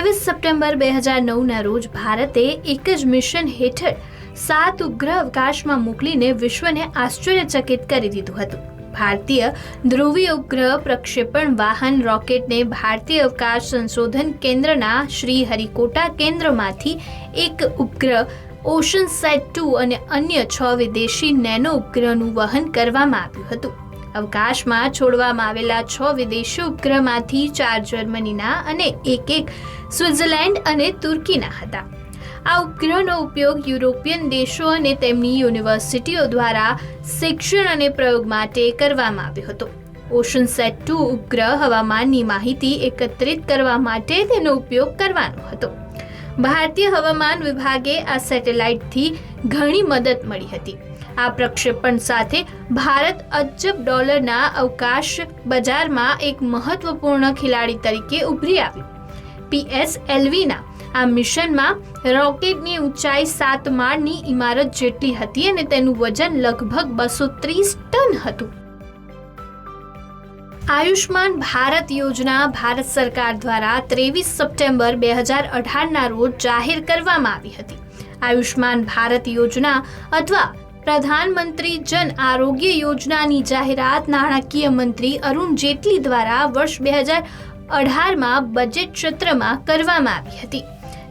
ત્રેવીસ સપ્ટેમ્બર બે હજાર નવના રોજ ભારતે એક જ મિશન હેઠળ સાત ઉપગ્રહ અવકાશમાં મોકલીને વિશ્વને આશ્ચર્યચકિત કરી દીધું હતું. ભારતીય ધ્રુવીય ઉપગ્રહ પ્રક્ષેપણ વાહન રોકેટને ભારતીય અવકાશ સંશોધન કેન્દ્રના શ્રી હરિકોટા કેન્દ્રમાંથી એક ઉપગ્રહ ઓશન સેટ ટુ અને અન્ય છ વિદેશી નેનો ઉપગ્રહનું વહન કરવામાં આવ્યું હતું. અવકાશમાં છોડવામાં આવેલા છ વિદેશી ઉપગ્રહમાંથી ચાર જર્મનીના અને એક એક સ્વિટ્ઝરલેન્ડ અને તુર્કીના હતા. આ ઉપગ્રહનો ઉપયોગ યુરોપિયન દેશો અને તેમની યુનિવર્સિટીઓ દ્વારા શિક્ષણ અને પ્રયોગ માટે કરવામાં આવ્યો હતો. ઓશન સેટ ટુ ઉપગ્રહ હવામાનની માહિતી એકત્રિત કરવા માટે તેનો ઉપયોગ કરવાનો હતો. ભારતીય હવામાન વિભાગે આ સેટેલાઇટથી ઘણી મદદ મળી હતી. આ પ્રક્ષેપણ સાથે ભારત અજબ ડોલરના અવકાશ બજારમાં એક મહત્વપૂર્ણ ખેલાડી તરીકે ઉભરી આવ્યું. પીએસએલવીના આ મિશનમાં રોકેટની ઊંચાઈ સાત માળની ઇમારત જેટલી હતી અને તેનું વજન લગભગ બસો ત્રીસ ટન હતું. આયુષ્માન ભારત યોજના ભારત સરકાર દ્વારા ત્રેવીસ સપ્ટેમ્બર બે હજાર અઢારના રોજ જાહેર કરવામાં આવી હતી. આયુષ્માન ભારત યોજના અથવા પ્રધાનમંત્રી જન આરોગ્ય યોજનાની જાહેરાત નાણાકીય મંત્રી અરુણ જેટલી દ્વારા વર્ષ બે હજાર અઢારમાં બજેટ સત્રમાં કરવામાં આવી હતી.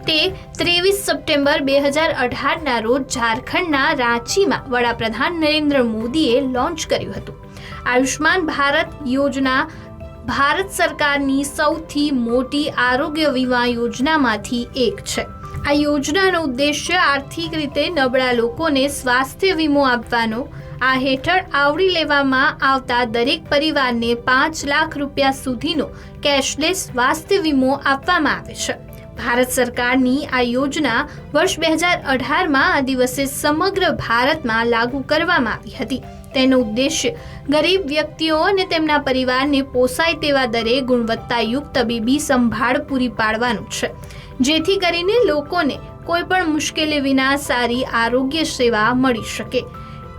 તે ત્રેવીસ સપ્ટેમ્બર બે હજાર અઢારના રોજ ઝારખંડના રાંચીમાં વડાપ્રધાન નરેન્દ્ર મોદીએ લોન્ચ કર્યું હતું. આયુષ્માન ભારત યોજના ભારત સરકારની સૌથી મોટી આરોગ્ય વીમા યોજનામાંથી એક છે. આ યોજનાનો ઉદ્દેશ્ય આર્થિક રીતે નબળા લોકોને સ્વાસ્થ્ય વીમો આપવાનો. આ હેઠળ આવરી લેવામાં આવતા દરેક પરિવારને પાંચ લાખ રૂપિયા સુધીનો કેશલેસ સ્વાસ્થ્ય વીમો આપવામાં આવે છે. ભારત સરકારની આ યોજના વર્ષ બે હજાર અઢારમાં આ દિવસે સમગ્ર ભારતમાં લાગુ કરવામાં આવી હતી. તેનો ઉદ્દેશ્ય ગરીબ વ્યક્તિઓ અને તેમના પરિવારને પોસાય તેવા દરે ગુણવત્તાયુક્ત તબીબી સંભાળ પૂરી પાડવાનું છે. જેથી કરીને લોકોને કોઈ પણ મુશ્કેલી વિના સારી આરોગ્ય સેવા મળી શકે.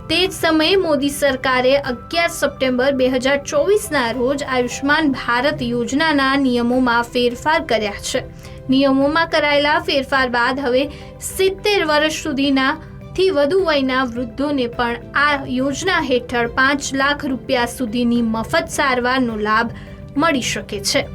તે જ સમયે મોદી સરકારે અગિયાર સપ્ટેમ્બર બે હજાર ચોવીસના રોજ આયુષ્માન ભારત યોજનાના નિયમોમાં ફેરફાર કર્યા છે. નિયમોમાં કરાયેલા ફેરફાર બાદ હવે સિત્તેર વર્ષ સુધીના થી વધુ વયના વૃદ્ધોને પણ આ યોજના હેઠળ પાંચ લાખ રૂપિયા સુધીની મફત સારવારનો લાભ મળી શકે છે.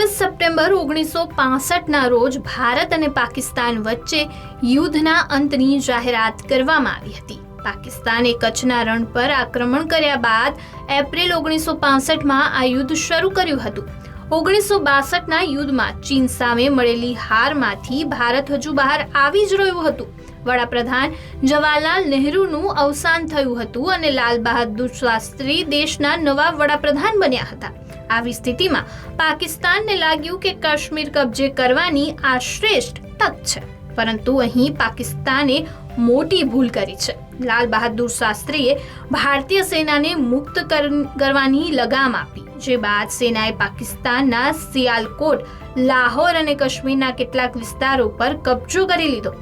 ત્રેવીસ સપ્ટેમ્બર ઓગણીસો પાસઠના રોજ ભારત અને પાકિસ્તાન વચ્ચે યુદ્ધના અંતની જાહેરાત કરવામાં આવી હતી. પાકિસ્તાને કચ્છના રણ પર આક્રમણ કર્યા બાદ એપ્રિલ ઓગણીસો પાસઠમાં આ યુદ્ધ શરૂ કર્યું હતું. ઓગણીસો બાસઠના યુદ્ધમાં ચીન સામે મળેલી હારમાંથી ભારત હજુ બહાર આવી જ રહ્યું હતું. વડાપ્રધાન જવાહરલાલ નહેરુનું અવસાન થયું હતું અને લાલ બહાદુર શાસ્ત્રી દેશના નવા વડાપ્રધાન બન્યા હતા. આવી સ્થિતિમાં પાકિસ્તાનને લાગ્યું કે કાશ્મીર કબજે કરવાની આ શ્રેષ્ઠ તક છે. પરંતુ અહીં પાકિસ્તાને મોટી ભૂલ કરી છે. લાલ બહાદુર શાસ્ત્રીએ ભારતીય સેનાને મુક્ત કરવાની લગામ આપી, જે બાદ સેનાએ પાકિસ્તાનના સિયાલકોટ, લાહોર અને કાશ્મીરના કેટલાક વિસ્તારો પર કબજો કરી લીધો.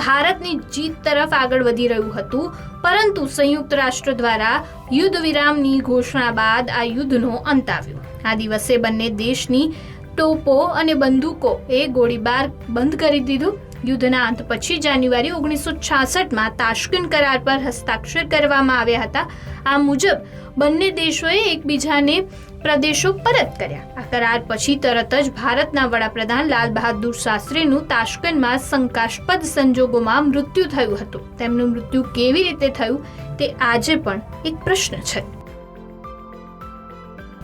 ભારતની જીત તરફ આગળ વધી રહ્યું હતું પરંતુ સંયુક્ત રાષ્ટ્ર દ્વારા યુદ્ધ વિરામની ઘોષણા બાદ આ યુદ્ધનો અંત આવ્યો. આ દિવસે બંને દેશની ટોપો અને બંદૂકો એ ગોળીબાર બંધ કરી દીધું. યુદ્ધના અંત પછી જાન્યુઆરી ઓગણીસો છાસઠમાં તાશ્કિન કરાર પર હસ્તાક્ષર કરવામાં આવ્યા હતા. આ મુજબ, બંને દેશોએ એકબીજાને પ્રદેશો પરત કર્યા. આ કરાર પછી તરત જ ભારતના વડાપ્રધાન લાલ બહાદુર શાસ્ત્રીનું તાશ્કંદમાં શંકાસ્પદ સંજોગોમાં મૃત્યુ થયું હતું. તેમનું મૃત્યુ કેવી રીતે થયું તે આજે પણ એક પ્રશ્ન છે.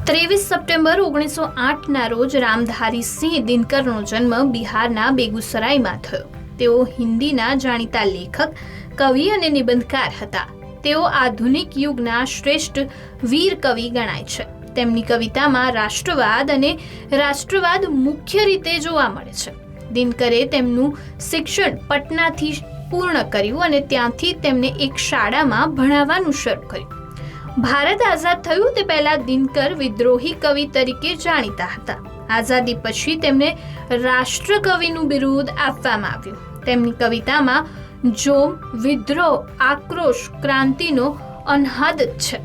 ત્રેવીસ સપ્ટેમ્બર ઓગણીસો આઠના રોજ રામધારી સિંહ દિનકરનો જન્મ બિહારના બેગુસરાયમાં થયો. તેઓ હિન્દીના જાણીતા લેખક, કવિ અને નિબંધકાર હતા. તેઓ આધુનિક યુગના શ્રેષ્ઠ વીર કવિ ગણાય છે. તેમની કવિતામાં રાષ્ટ્રવાદ અને રાષ્ટ્રવાદ મુખ્ય રીતે જોવા મળે છે. દિનકરે તેમનું શિક્ષણ પટનાથી પૂર્ણ કર્યું અને ત્યાંથી તેમને એક શાળામાં ભણાવવાનું શરૂ કર્યું. ભારત આઝાદ થયું તે પહેલાં દિનકર વિદ્રોહી કવિ તરીકે જાણીતા હતા. આઝાદી પછી તેમને રાષ્ટ્રકવિનું બિરુદ આપવામાં આવ્યું. તેમની કવિતામાં જોમ વિદ્રોહ, આક્રોશ, ક્રાંતિનો અનહદ છે.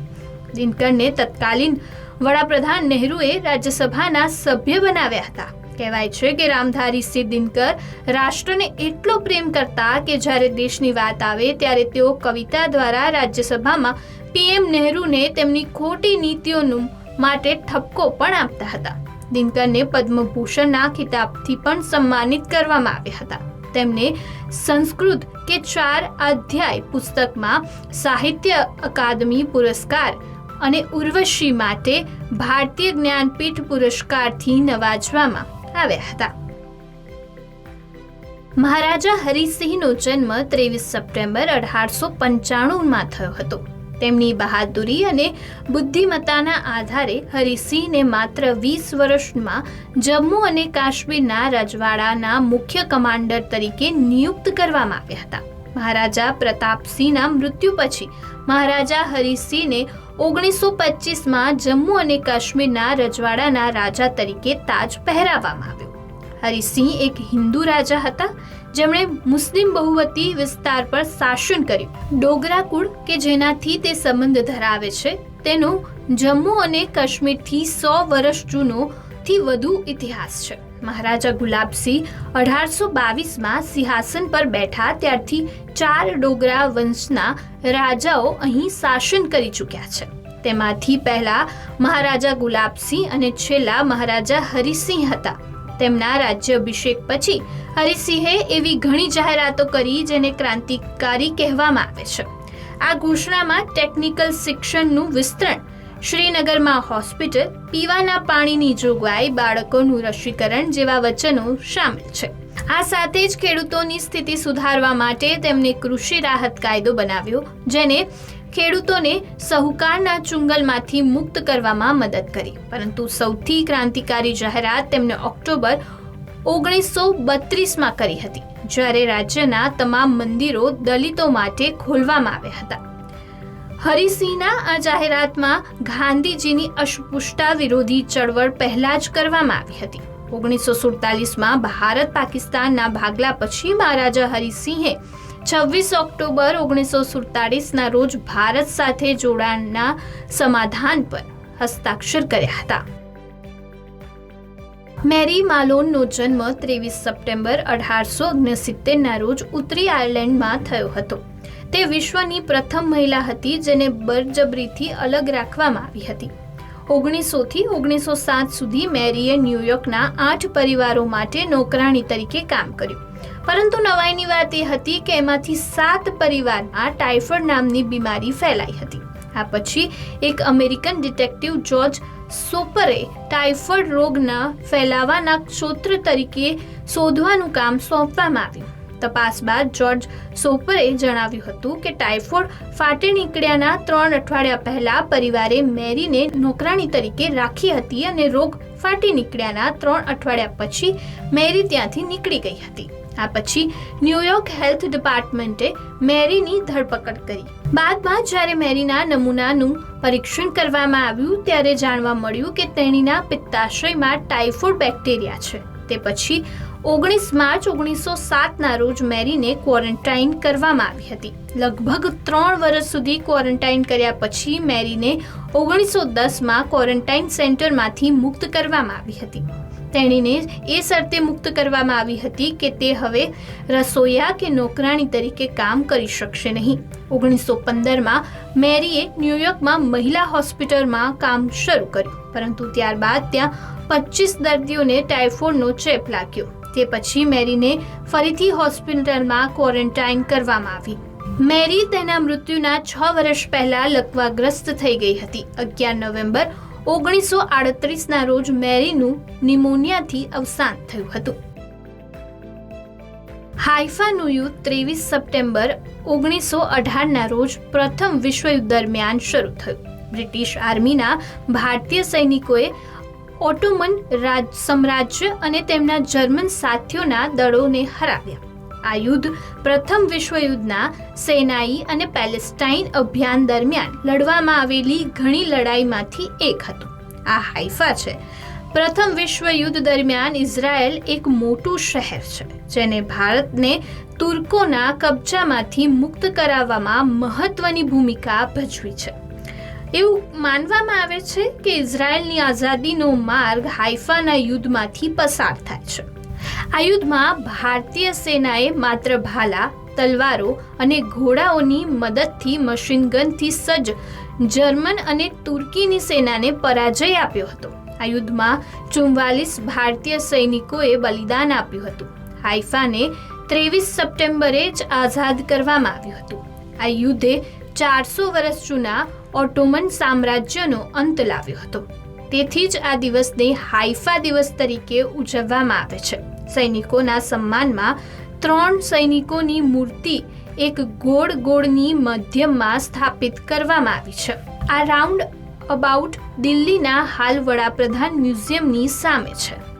દિનકરને તત્કાલીન વડાપ્રધાન નહેરુએ રાજ્યસભાના સભ્ય બનાવ્યા હતા. કહેવાય છે કે રામધારી સિંહ દિનકર રાષ્ટ્રને એટલો પ્રેમ કરતા કે જ્યારે દેશની વાત આવે ત્યારે તેઓ કવિતા દ્વારા રાજ્યસભામાં પીએમ નહેરુને તેમની ખોટી નીતિઓનું માટે ઠપકો પણ આપતા હતા. દિનકરને પદ્મભૂષણના ખિતાબથી પણ સન્માનિત કરવામાં આવ્યા હતા. તેમને સંસ્કૃત કે ચાર અધ્યાય પુસ્તકમાં સાહિત્ય અકાદમી પુરસ્કાર અને ઉર્વશી માટે ભારતીય જ્ઞાનપીઠ પુરસ્કારથી નવાજવામાં આવ્યા હતા. મહારાજા હરિસિંહનો જન્મ ત્રેવીસ સપ્ટેમ્બર અઢારસો પંચાણુંમાં થયો હતો. તેમની બહાદુરી અને બુદ્ધિમત્તાના આધારે હરિસિંહને માત્ર વીસ વર્ષમાં જમ્મુ અને કાશ્મીરના રજવાડાના મુખ્ય કમાન્ડર તરીકે નિયુક્ત કરવામાં આવ્યા હતા. મહારાજા પ્રતાપસિંહના મૃત્યુ પછી મહારાજા હરિસિંહને ઓગણીસો પચીસમાં જમ્મુ અને કાશ્મીરના રજવાડાના રાજા તરીકે તાજ પહેરાવવામાં આવ્યો. હરિસિંહ એક હિન્દુ રાજા હતા, જેમણે મુસ્લિમ બહુવતી વિસ્તાર પર શાસન કર્યું. ડોગરા કુળ, કે જેનાથી તે સંબંધ ધરાવે છે, તેનો જમ્મુ અને કાશ્મીરથી સો વર્ષ જૂનો થી વધુ ઇતિહાસ છે. મહારાજા ગુલાબસિંહ અઢારસો બાવીસમાં સિંહાસન પર બેઠા, ત્યારથી ચાર ડોગરા વંશના રાજાઓ અહીં શાસન કરી ચૂક્યા છે. તેમાંથી પહેલા મહારાજા ગુલાબસિંહ અને છેલ્લા મહારાજા હરિસિંહ હતા. તેમના રાજ્ય અભિષેક પછી હરિસિંહે એવી ઘણી જાહેરાતો કરી જેને ક્રાંતિકારી કહેવામાં આવે છે. આ ઘોષણામાં ટેકનિકલ શિક્ષણનું વિસ્તરણ, શ્રીનગરમાં હોસ્પિટલ, પીવાના પાણીની જોગવાઈ, બાળકોનું રસીકરણ જેવા વચનો સામેલ છે. આ સાથે જ ખેડૂતોની સ્થિતિ સુધારવા માટે તેમણે કૃષિ રાહત કાયદો બનાવ્યો, જેને ખેડૂતોને સહુકારના ચુંગલમાંથી મુક્ત કરવામાં મદદ કરી. પરંતુ સૌથી ક્રાંતિકારી જાહેરાત તેમણે ઓક્ટોબર ઓગણીસો બત્રીસમાં કરી હતી, જ્યારે રાજ્યના તમામ મંદિરો દલિતો માટે ખોલવામાં આવ્યા હતા. હરિસિંહના આ જાહેરાતમાં ગાંધીજીની અસ્પૃશ્યતા વિરોધી ચળવળ પહેલા જ કરવામાં આવી હતી. ઓગણીસો સુડતાલીસમાં ભારત પાકિસ્તાનના ભાગલા પછી મહારાજા હરિસિંહે છવ્વીસ ઓક્ટોબર ઓગણીસો સુડતાલીસના રોજ ભારત સાથે જોડાણના સમાધાન પર હસ્તાક્ષર કર્યા હતા. મેરી માલોનનો જન્મ ત્રેવીસ સપ્ટેમ્બર અઢારસો ઓગણસિત્તેરના રોજ ઉત્તરી આયર્લેન્ડમાં થયો હતો. તે વિશ્વની પ્રથમ મહિલા હતી જેને બળજબરીથી અલગ રાખવામાં આવી હતી. ઓગણીસોથી ઓગણીસો સાત સુધી મેરીએ ન્યૂયોર્કના આઠ પરિવારો માટે નોકરાણી તરીકે કામ કર્યું. પરંતુ નવાઈની વાત એ હતી કે એમાંથી સાત પરિવારમાં ટાઇફોઇડ નામની બીમારી ફેલાઈ હતી. આ પછી એક અમેરિકન ડિટેક્ટિવ જોર્જ સોપરે ટાઇફોઇડ રોગના ફેલાવાના ક્ષોત્ર તરીકે શોધવાનું કામ સોંપવામાં આવ્યું. તપાસ બાદ જોર્જ સોપરે જણાવ્યું હતું કે ટાઇફોઇડ ફાટી નીકળ્યાના ત્રણ અઠવાડિયા પહેલા પરિવારે મેરીને નોકરાણી તરીકે રાખી હતી અને રોગ ફાટી નીકળ્યાના ત્રણ અઠવાડિયા પછી મેરી ત્યાંથી નીકળી ગઈ હતી. આ પછી ન્યુયોર્ક હેલ્થ ડિપાર્ટમેન્ટે મેરીની ધરપકડ કરી. બાદમાં જ્યારે મેરીના નમૂનાનું પરીક્ષણ કરવામાં આવ્યું, ત્યારે જાણવા મળ્યું કે તેણીના પિત્તાશયમાં ટાઇફોઇડ બેક્ટેરિયા છે. તે પછી ઓગણીસ માર્ચ ઓગણીસો સાતના રોજ મેરીને ક્વોરન્ટાઇન કરવામાં આવી હતી. લગભગ ત્રણ વર્ષ સુધી ક્વોરન્ટાઇન કર્યા પછી મેરીને ઓગણીસો દસમાં ક્વોરન્ટાઇન સેન્ટરમાંથી મુક્ત કરવામાં આવી હતી. તેણીને એ શરતે મુક્ત કરવામાં આવી હતી કે તે હવે રસોઈયા કે નોકરાણી તરીકે કામ કરી શકશે નહીં. ઓગણીસો પંદરમાં મેરીએ ન્યૂયોર્કમાં મહિલા હોસ્પિટલમાં કામ શરૂ કર્યું, પરંતુ ત્યારબાદ ત્યાં પચીસ દર્દીઓને ટાઇફોઇડનો ચેપ લાગ્યો. તે પછી મેરીને ફરીથી હોસ્પિટલમાં ક્વોરન્ટાઇન કરવામાં આવી. મેરી તેના મૃત્યુના છ વર્ષ પહેલા લકવાગ્રસ્ત થઈ ગઈ હતી. અગિયાર નવેમ્બર ઓગણીસો આડત્રીસના રોજ મેરીનું નિમોનિયાથી અવસાન થયું હતું. હાઇફાનું યુદ્ધ ત્રેવીસ સપ્ટેમ્બર ઓગણીસો અઢારના રોજ પ્રથમ વિશ્વયુદ્ધ દરમિયાન શરૂ થયું. બ્રિટિશ આર્મીના ભારતીય સૈનિકોએ ઓટોમન રાજ સામ્રાજ્ય અને તેમના જર્મન સાથીઓના દળોને હરાવ્યા. આ યુદ્ધ પ્રથમ વિશ્વયુદ્ધના સેનાઈ અને પેલેસ્ટાઇન અભિયાન દરમિયાન લડવામાં આવેલી ઘણી લડાઈમાંથી એક હતું. આ હાઇફા છે. પ્રથમ વિશ્વયુદ્ધ દરમિયાન ઇઝરાયલ એક મોટું શહેર છે, જેને ભારતને તુર્કોના કબજામાંથી મુક્ત કરાવવામાં મહત્વની ભૂમિકા ભજવી છે. એવું માનવામાં આવે છે કે ઇઝરાયલની આઝાદીનો માર્ગ હાઇફાના યુદ્ધમાંથી પસાર થાય છે. આ યુદ્ધમાં ભારતીય સેનાએ માત્ર ભાલા, તલવારો અને ઘોડાઓની મદદથી મશીનગનથી સજ્જ જર્મન અને તુર્કીની સેનાને પરાજય આપ્યો હતો. આ યુદ્ધમાં ચુમ્વાલીસ ભારતીય સૈનિકોએ બલિદાન આપ્યું હતું. હાઈફાને ત્રેવીસ સપ્ટેમ્બરે જ આઝાદ કરવામાં આવ્યું હતું. આ યુદ્ધે ચારસો વર્ષ જૂના ઓટોમન સામ્રાજ્યનો અંત લાવ્યો હતો. તેથી જ આ દિવસને હાઇફા દિવસ તરીકે ઉજવવામાં આવે છે. સૈનિકોના સન્માનમાં ત્રણ સૈનિકોની મૂર્તિ એક ગોળ ગોળની મધ્યમાં સ્થાપિત કરવામાં આવી છે. આ રાઉન્ડ અબાઉટ દિલ્હીના હાલ વડાપ્રધાન મ્યુઝિયમની સામે છે.